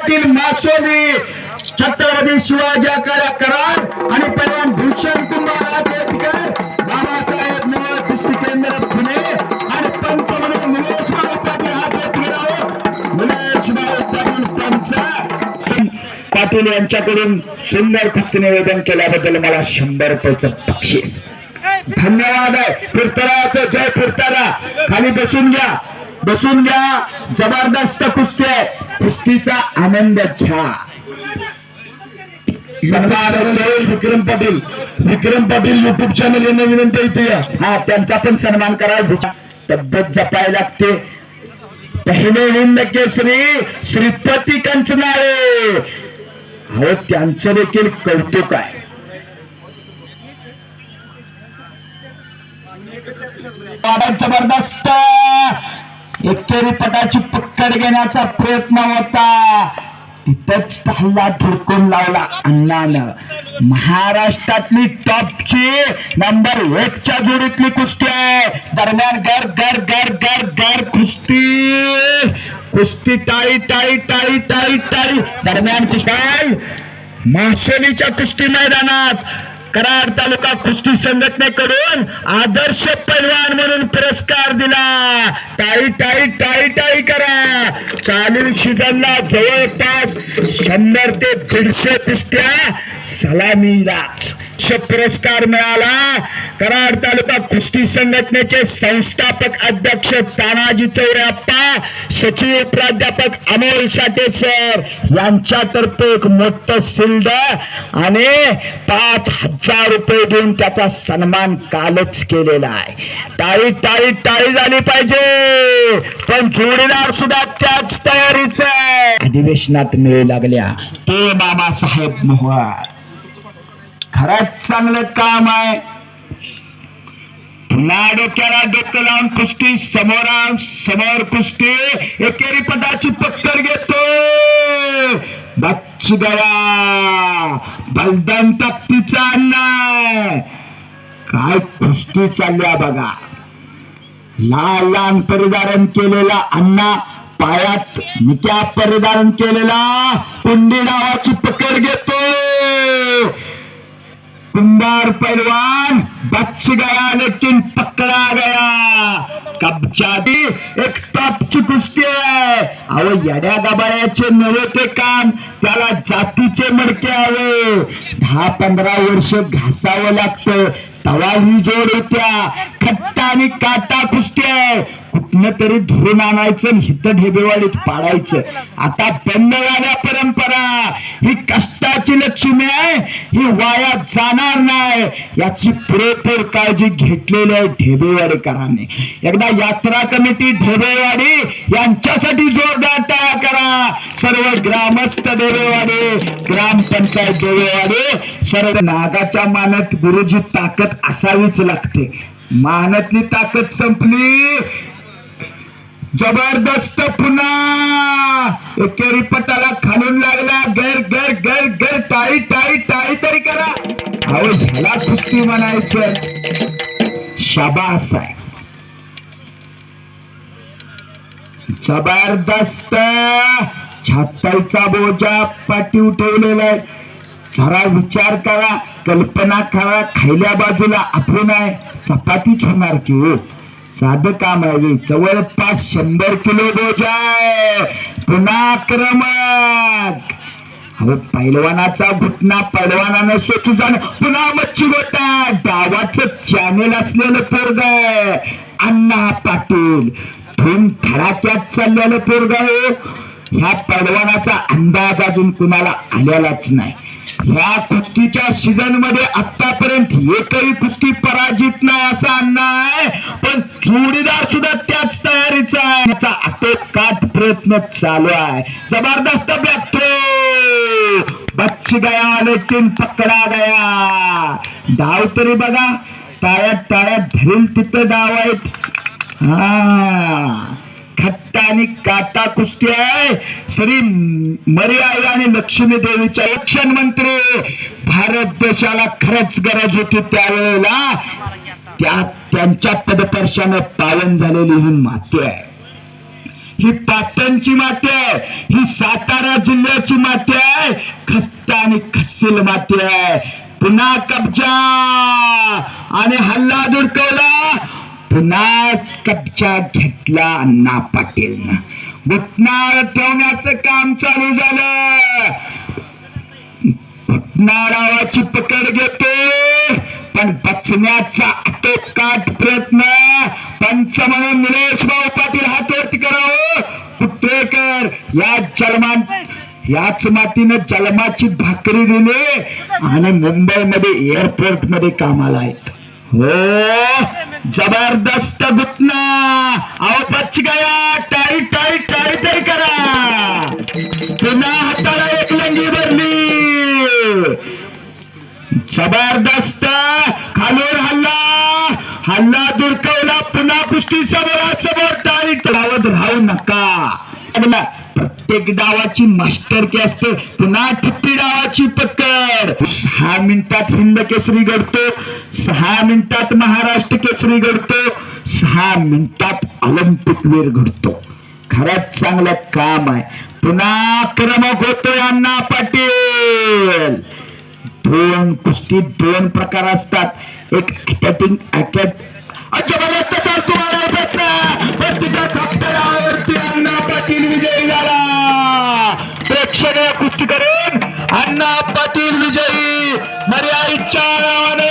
पाटील मासोली छत्रपती शिवाजी कराड आणि पैलवान भूषण कुमार आंबेडकर बाबासाहेब केंद्र पुणे आणि भाऊ पाटील भाऊ पाटील पाटील यांच्याकडून सुंदर कुस्ती निवेदन केल्याबद्दल मला शंभर रुपयाचं बक्षीस. धन्यवाद आहे. फिरतराचं जय फिरतारा. खाली बसून घ्या. बसून घ्या. जबरदस्त कुस्ती आहे. कुस्तीचा आनंद घ्या. विक्रम पाटील. विक्रम पाटील युट्यूब चॅनल यांना विनंती इथे या. हा त्यांचा पण सन्मान करा. तब्येत जपायला लागते. पहिले हिंद केसरी श्रीपती कंचनाळे. अहो त्यांचं देखील कौतुक आहे. जबरदस्त एकेरी पटाची पक्कड घेण्याचा प्रयत्न होता. तिथंच हल्ला धुडकून लावला अण्णानं. महाराष्ट्रातली टॉपची नंबर एकच्या जोडीतली कुस्ती आहे. दरम्यान गर गर गर गर गर कुस्ती. कुस्ती टाळी टाळी टाळी टाळी टाळी. दरम्यान कुस्ती. मासोलीच्या कुस्ती मैदानात. कराड तालुका कुस्ती संघटनेकडून आदर्श पैलवान म्हणून पुरस्कार दिला. टाळी टाळी टाळी टाळी करा चालू सीझनला जवळपास शंभर ते दीडशे कुस्त्या सलामीलाच पुरस्कार मिळाला. कराड तालुका कुस्ती संघटनेचे संस्थापक अध्यक्ष तानाजी चौऱ्याप्पा सचिव प्राध्यापक अमोल साठे सर यांच्यातर्फे एक मोठं शिल्ड आणि पाच हजार रुपये देऊन त्याचा सन्मान कालच केलेला आहे. टाळी टाळी टाळी झाली पाहिजे. पण जोडीदार सुद्धा त्याच तयारीच अधिवेशनात मिळू लागल्या. ते बाबासाहेब मोहर खरंच चांगलं काम आहे. पुन्हा डोक्याला डोकं लावून कुस्ती समोर समोर कुस्ती. एकेरी पदाची पक्कर घेतो. बच्ची बलदान अण्णा काय कुस्ती चालल्या बघा. लाल लाल परिधारण केलेला अण्णा पायात नित्या परिधान केलेला कुंडी नावाची पकड घेतो. कुंभार पैलवान बच गया लेकिन पकड़ा गया. कब्जादी एक टॉपची कुस्ती आहे. अहो येड्या गबाळ्याचे नव्हे ते काम त्याला जातीचे मडके हवे दहा पंधरा वर्ष घासावं लागतं तवा ही जोड होत्या. खट्टा आणि काटा कुस्ती आहे. कुठनं तरी धरून आणायचं हित हिथं ढेबेवाडीत पाडायचं. आता बंद झाल्या परंपरा ही कष्टाची लक्ष्मी आहे ही वाया जाणार नाही. याची पुरेपूर काळजी घेतलेली आहे ढेबेवाडीकरांनी. एकदा यात्रा कमिटी ढेबेवाडी यांच्यासाठी जोरदार टाळा करा. सर्व ग्रामस्थ ढेबेवाडी ग्रामपंचायत ढेबेवाडी सर्व नागाच्या मानत गुरुजी ताकद असावीच लागते. मानतली ताकद संपली. जबरदस्त पुन्हा! एकेरी पटाला खालून लागला. गर गर गर गर टाळी टाळी टाळी तरी करा. अहो ह्याला कुस्ती म्हणायचं. शाबास आहे. जबरदस्त! छाताईचा बोजा पाठी उठवलेला आहे. जरा विचार करा. कल्पना करा. खायल्या बाजूला आपण आहे चपातीच होणार की हो? साधं काम आहे जवळपास शंभर किलो बोजा आहे. पुन्हा आक्रमक अहो पैलवानाचा घुटना पैलवानानं सोचू जाणं पुन्हा मच्छी गोटा. डावाचं चॅनेल असलेलं पोरग आहे. अण्णा पाटील. धूम थडाक्यात चाललेलं पोरग आहे. ह्या पैलवानाचा अंदाज अजून कुणाला आलेलाच नाही. ह्या कुस्तीच्या सीझनमध्ये आतापर्यंत एकही कुस्ती पराजित नाही असा अण्णा आहे. पण जोडीदार सुद्धा त्याच तयारीचा आहे. त्याचा आटोकाट प्रयत्न चालू आहे. जबरदस्त व्यक्तो बच्ची गया लेकिन पकडा गया. डाव तरी बघा. टाळ्यात टाळ्यात धरील तिथं डाव आहेत. हा. खट्टा आणि काटा कुस्ती आहे. श्री मर्यादा आणि लक्ष्मी देवीच्या रक्षण मंत्री. भारत देशाला खरंच गरज होती त्यावेळेला. त्या त्यांच्या पदपर्शाने पालन झालेली ही माती आहे. ही पाटणची माती आहे. ही सातारा जिल्ह्याची माती आहे. खस्ता आणि खस्सील माती आहे. पुन्हा कब्जा. आणि हल्ला दुडकवला पुन्हा कब्जा घेतला अण्णा पाटीलनं. घुटणार ठेवण्याचं काम चालू झालं घुटणारावाची पकड घेतो पण बचण्याचा आटोकाट प्रयत्न. पंच म्हणून निलेश भाऊ पाटील हातवरती करावं. कुत्रेकर या जलमान याच मातीनं जलमाची भाकरी दिली आणि मुंबईमध्ये एअरपोर्टमध्ये कामाला आहेत. हो जबरदस्त घुटना. अहो बच गया टाई टाई टाई टाई करा. पुन्हा हाताला एक लंगी भरली. जबरदस्त. खालून हल्ला. हल्ला दुडकवला पुन्हा कुस्ती समोरासमोर टाळी तळावत राहू नका. प्रत्येक डावाची मास्टर की असते. पुन्हा ठिप्पी डावाची पकड. सहा मिनिटात हिंद केसरी घडतो. सहा मिनिटात महाराष्ट्र केसरी घडतो. सहा मिनिटात ऑलिम्पिक वेर घडतो. खरंच चांगलं काम आहे. पुन्हा आक्रमक होतोय अण्णा पाटील. दोन कुस्तीत दोन प्रकार असतात. एक अटॅकिंग अटॅक जबरदस्त प्रेक्षणीय कुस्ती करून अण्णा पाटील विजयी मर्यादितच्या नावाने